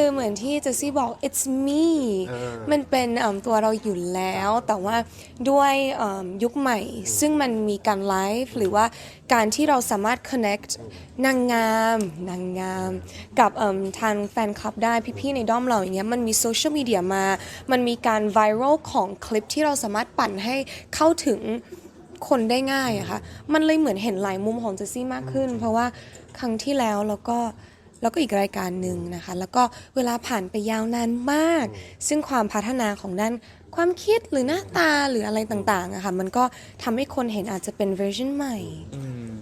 คือเหมือนที่เจสซี่บอก it's me เออ มันเป็นเอิ่มตัวเราอยู่แล้ว แต่ว่าด้วยเอิ่มยุคใหม่ ซึ่งมันมีการไลฟ์หรือว่าการที่เราสามารถ connect นางงาม นางงาม กับเอิ่มทางแฟนคลับได้พี่ๆในด้อมเราอย่างเงี้ยมันมีโซเชียลมีเดียมา มันมีการไวรัลของคลิปที่เราสามารถปั่นให้เข้าถึง คนได้ง่ายอะค่ะ มันเลยเหมือนเห็นหลายมุมของเจสซี่มากขึ้น เพราะว่าครั้งที่แล้วแล้วก็ แล้วก็อีกรายการหนึ่งนะคะ แล้วก็เวลาผ่านไปยาวนานมาก ซึ่งความพัฒนาของด้านความคิดหรือหน้าตาหรืออะไรต่างๆอะค่ะมันก็ทำให้คนเห็นอาจจะเป็นเวอร์ชันใหม่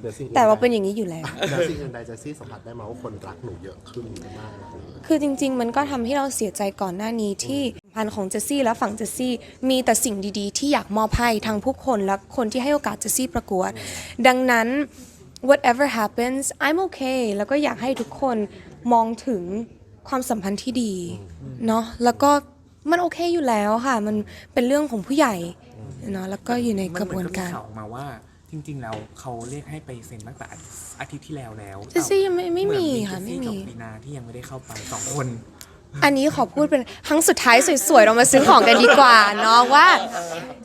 เดี๋ยวสิ่งแต่ว่าเป็นอย่างนี้อยู่แล้ว เดี๋ยวสิ่งอื่นใดเจสซี่สัมผัสได้มาว่าคนรักหนูเยอะขึ้นมากเลยคือจริง ๆ มันก็ทำให้เราเสียใจก่อนหน้านี้ที่พันของเจสซี่และฝั่งเจสซี่ มีแต่สิ่งดีๆ ที่อยากมอบให้ทางผู้คนและคนที่ให้โอกาสเจสซี่ประกวด ดังนั้น whatever happens I'm okay แล้วก็อยากให้ทุกคนมองถึงความสัมพันธ์ที่ดีเนาะแล้วก็มันโอเคอยู่แล้วค่ะ มันเป็นเรื่องของผู้ใหญ่เนาะแล้วก็อยู่ในกระบวนการมัเหมือนบมีข่าวออกมาว่าจริง ๆ แล้วเขาเรียกให้ไปเซ็นตั้งแต่อาทิตย์ที่แล้วแล้วเจสซี่ยังไม่ไม่มีเหอนค่ะเจสไม่ซี่มีกับปีนาที่ยังไม่ได้เข้าไปสองคน อันนี้ขอพูดเป็นครั้งสุดท้ายสวยๆ เรามาซื้อของกันดีกว่าเนาะว่า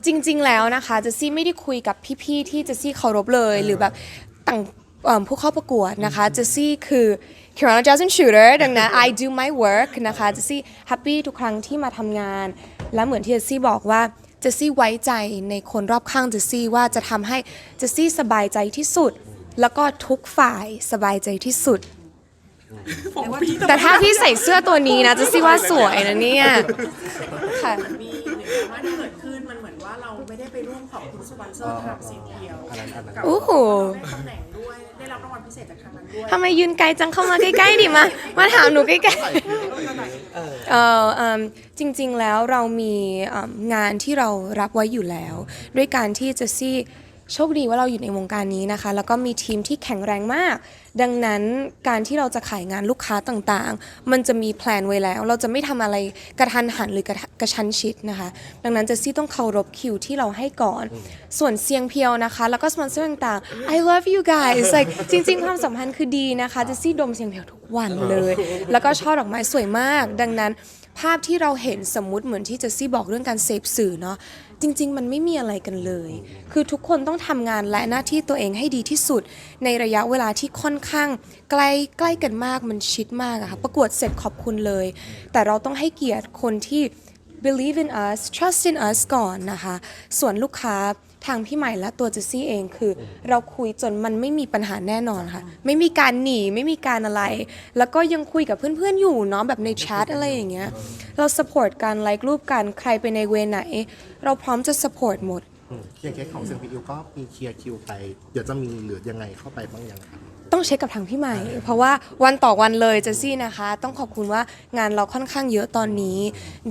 จริง ๆ แล้วนะคะเจสซี่ไม่ได้คุยกับพี่ๆที่เจสซี่เคารพเลยหรือแบบ ต่างเอิ่มผู้เข้าประกวดนะคะเจสซี่คือ Kirana Jazz and Shooter ดังนั้น I do my work นะคะเจสซี่แฮปปี้ทุกครั้งที่มาทำงาน และเหมือนที่เจสซี่บอกว่าเจสซี่ไว้ใจในคนรอบข้างเจสซี่ว่าจะทำให้เจสซี่สบายใจที่สุด แล้วก็ทุกฝ่ายสบายใจที่สุด แต่ถ้าพี่ใส่เสื้อตัวนี้นะเจสซี่ว่าสวยนะเนี่ยค่ะ มีหนึ่งดรา ร่วมขอบคุณสปอนเซอร์ทางสีเขียวอันนั้นอันนั้นกับโอ้โห ได้ตำแหน่งด้วยได้รับรางวัลพิเศษจากทางนั้นด้วยทำไมยืนไกลจังเข้ามาใกล้ๆดิมา มาถามหนูใกล้ๆ เออเอิ่มจริงๆแล้วเรามีเอิ่มงานที่เรารับไว้อยู่แล้ว ด้วยการที่เจสซี่ โชคดีว่าเราอยู่ในวงการนี้นะคะ แล้วก็มีทีมที่แข็งแรงมาก ดังนั้นการที่เราจะขายงานลูกค้าต่างๆ มันจะมีแพลนไว้แล้ว เราจะไม่ทำอะไรกระทันหันหรือกระทะกระชั้นชิดนะคะ ดังนั้นเจสซี่ต้องเคารพคิวที่เราให้ก่อน ส่วนเสียงเพียวนะคะ แล้วก็สปอนเซอร์ต่างๆ I love you guys like จริงๆ ความสัมพันธ์คือดีนะคะเจสซี่ดมเสียงเพียวทุกวันเลย แล้วก็ช่อดอกไม้สวยมาก ดังนั้นภาพที่เราเห็นสมมุติเหมือนที่เจสซี่บอกเรื่องการเสพสื่อเนาะ จริง ๆ มันไม่มีอะไรกันเลย คือทุกคนต้องทำงานและหน้าที่ตัวเองให้ดีที่สุด ในระยะเวลาที่ค่อนข้าง ใกล้ใกล้กันมากมันชิดมากอะค่ะประกวดเสร็จขอบคุณเลย แต่เราต้องให้เกียรติคนที่ believe in us trust in us ก่อนนะคะ ส่วนลูกค้า ทางพี่ใหม่และตัวเจสซี่เองคือ เราคุยจนมันไม่มีปัญหาแน่นอนค่ะ ไม่มีการหนีไม่มีการอะไร แล้วก็ยังคุยกับเพื่อนๆอยู่เนาะแบบในแชทอะไรอย่างเงี้ยเรา support กันไลค์รูปกันใครไปในเวไหน เราพร้อมจะ support หมดอืมอย่างเคสของเซนพีอิวก็มีเคลียร์คิวไป เดี๋ยวจะมีเหลือยังไงเข้าไปบ้างยังครับ ต้องเช็คกับทางพี่ใหม่ เพราะว่าวันต่อวันเลยเจสซี่นะคะ ต้องขอบคุณว่างานเราค่อนข้างเยอะตอนนี้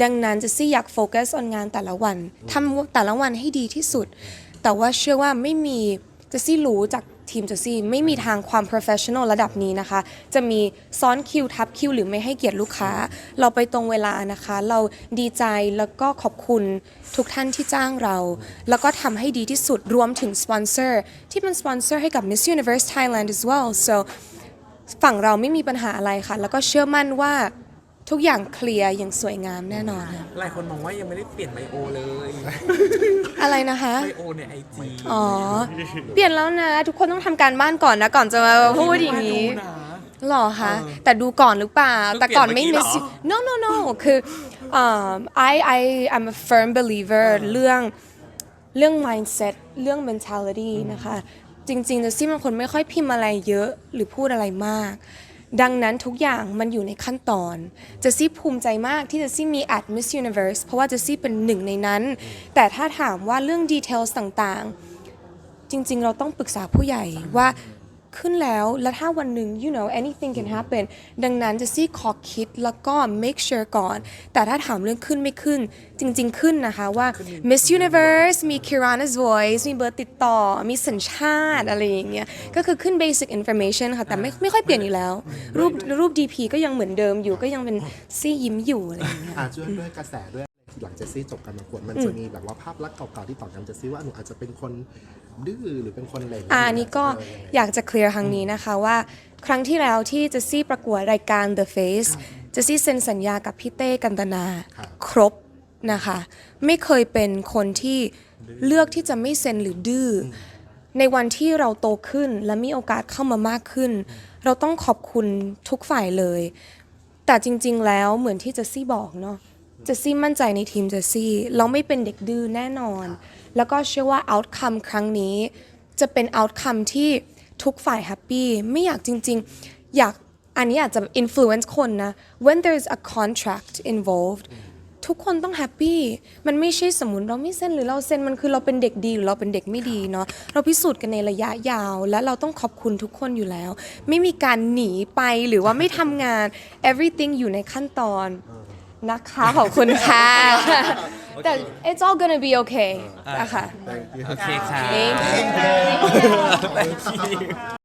ดังนั้นเจสซี่อยากโฟกัส on งานแต่ละวันทำแต่ละวันให้ดีที่สุด แต่ว่าเชื่อว่าไม่มี เจสซี่รู้จากทีมเจสซี่ไม่มีทางความ professional ระดับนี้นะคะ จะมีซ้อนคิวทับคิวหรือไม่ให้เกียรติลูกค้า เราไปตรงเวลานะคะ เราดีใจแล้วก็ขอบคุณทุกท่านที่จ้างเรา แล้วก็ทำให้ดีที่สุดรวมถึงสปอนเซอร์ที่เป็นสปอนเซอร์ให้กับ Miss Universe Thailand as well so ฝั่งเราไม่มีปัญหาอะไรค่ะ แล้วก็เชื่อมั่นว่า ทุกอย่างเคลียร์อย่างสวยงามแน่นอนค่ะหลายคนมองว่ายังไม่ได้เปลี่ยนไบโอเลย อะไรนะคะ ไบโอในไอจีอ๋อ เปลี่ยนแล้วนะ ทุกคนต้องทำการบ้านก่อนนะ ก่อนจะมาพูดอย่างนี้นะหรอคะ แต่ดูก่อนหรือเปล่าเพิ่งแต่ก่อนไม่เปลี่ miss ยนเมื่อกี้ no no no คืออ่า I I I'm a firm believer เรื่องเรื่อง mindset เรื่อง mentality นะคะ จริงๆเจสซี่เป็นคนไม่ค่อยพิมพ์อะไรเยอะหรือพูดอะไรมาก ดังนั้นทุกอย่างมันอยู่ในขั้นตอนเจสซี่ภูมิใจมากที่เจสซี่มีอัด Miss Universe เพราะว่าเจสซี่เป็นหนึ่งในนั้น แต่ถ้าถามว่าเรื่องดีเทลต่างๆ จริง ๆ เราต้องปรึกษาผู้ใหญ่ว่า ขึ้นแล้วแล้วถ้าวันหนึ่ง you know anything can happen ดังนั้นเจะซี่ขอคิดแล้วก็ make sure ก่อน แต่ถ้าถามเรื่องขึ้นไม่ขึ้น จริง ๆ ขึ้นนะคะว่า Miss Universe มี Kirana's Voice มีเบอร์ติดต่อ มีสัญชาติอะไรอย่างเงี้ย ก็คือขึ้น basic information ค่ะ แต่ไม่ไม่ค่อยเปลี่ยนอยู่แล้ว รูปรูป DP ก็ยังเหมือนเดิมอยู่ ก็ยังเป็นซี่ยิ้มอยู่อะไรอย่างเงี้ย อ่าช่วยด้วยกระแสด้วย หลังเจสซี่จบการประกวดมันจะมีแบบว่าภาพลักษณ์เก่าๆที่ต่อกันเจสซี่ว่าหนูอาจจะเป็นคนดื้อหรือเป็นคนอะไรอย่างเงี้ยอ่าอันนี้ก็อยากจะเคลียร์ครั้งนี้นะคะว่า ครั้งที่แล้วที่เจสซี่ประกวดรายการ The Face เจสซี่เซ็นสัญญากับพี่เต้กันตนา ครับครบนะคะ ไม่เคยเป็นคนที่เลือกที่จะไม่เซ็นหรือดื้ออในวันที่เราโตขึ้นและมีโอกาสเข้ามามากขึ้น เราต้องขอบคุณทุกฝ่ายเลย แต่จริง ๆ แล้วเหมือนที่เจสซี่บอกเนาะ เจสซี่มั่นใจในทีมเจสซี่เราไม่เป็นเด็กดื้อแน่นอน แล้วก็เชื่อว่า outcome ครั้งนี้ จะเป็น outcome ที่ทุกฝ่ายแฮปปี้ไม่อยากจริง ๆ อยากอันนี้อาจจะ influence คนนะ when there's a contract involved ทุกคนต้องแฮปปี้มันไม่ใช่สมมติเราไม่เซ็นหรือเราเซ็นมันคือเราเป็นเด็กดีหรือเราเป็นเด็กไม่ดีเนาะเราพิสูจน์กันในระยะยาว และเราต้องขอบคุณทุกคนอยู่แล้ว ไม่มีการหนีไปหรือว่าไม่ทำงาน everything อยู่ในขั้นตอน นะคะ ขอบคุณค่ะ แต่ it's all gonna be okay นะคะ โอเคค่ะ Thank you